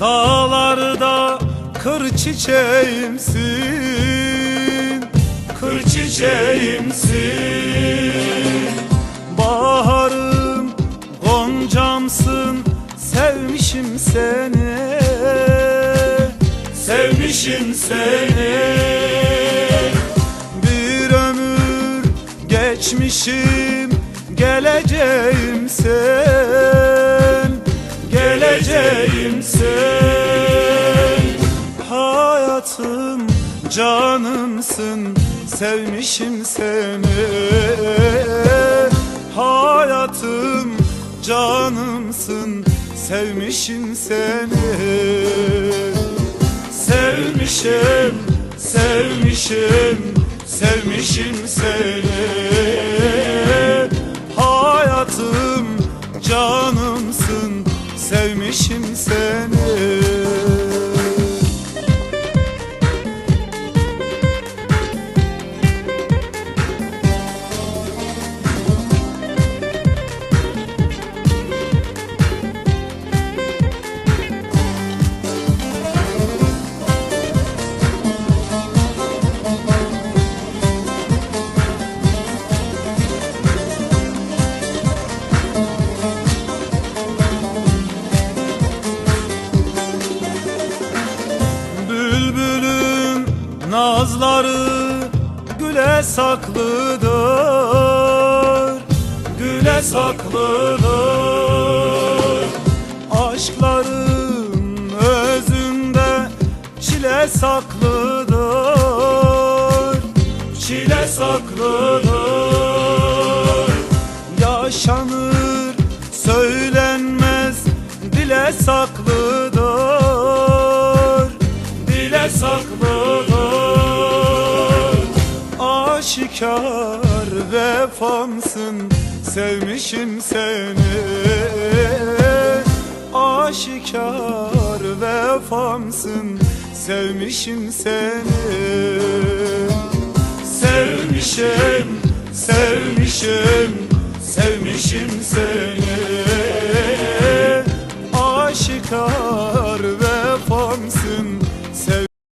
Dağlarda kır çiçeğimsin Kır çiçeğimsin. Baharım goncamsın Sevmişim seni Sevmişim seni. Bir ömür geçmişim Geleceğim sen Hayatım canımsın Sevmişim seni. Hayatım canımsın Sevmişim seni. Sevmişim, sevmişim, sevmişim seni. Hayatım, canımsın, sevmişim seni nazları güle saklıdır Güle saklıdır. Aşkların özünde çile saklıdır Çile saklıdır. Yaşanır söylenmez dile saklıdır Dile saklıdır Aşikar vefamsın Sevmişim seni. Aşikar vefamsın Sevmişim seni. Sevmişim, sevmişim, sevmişim seni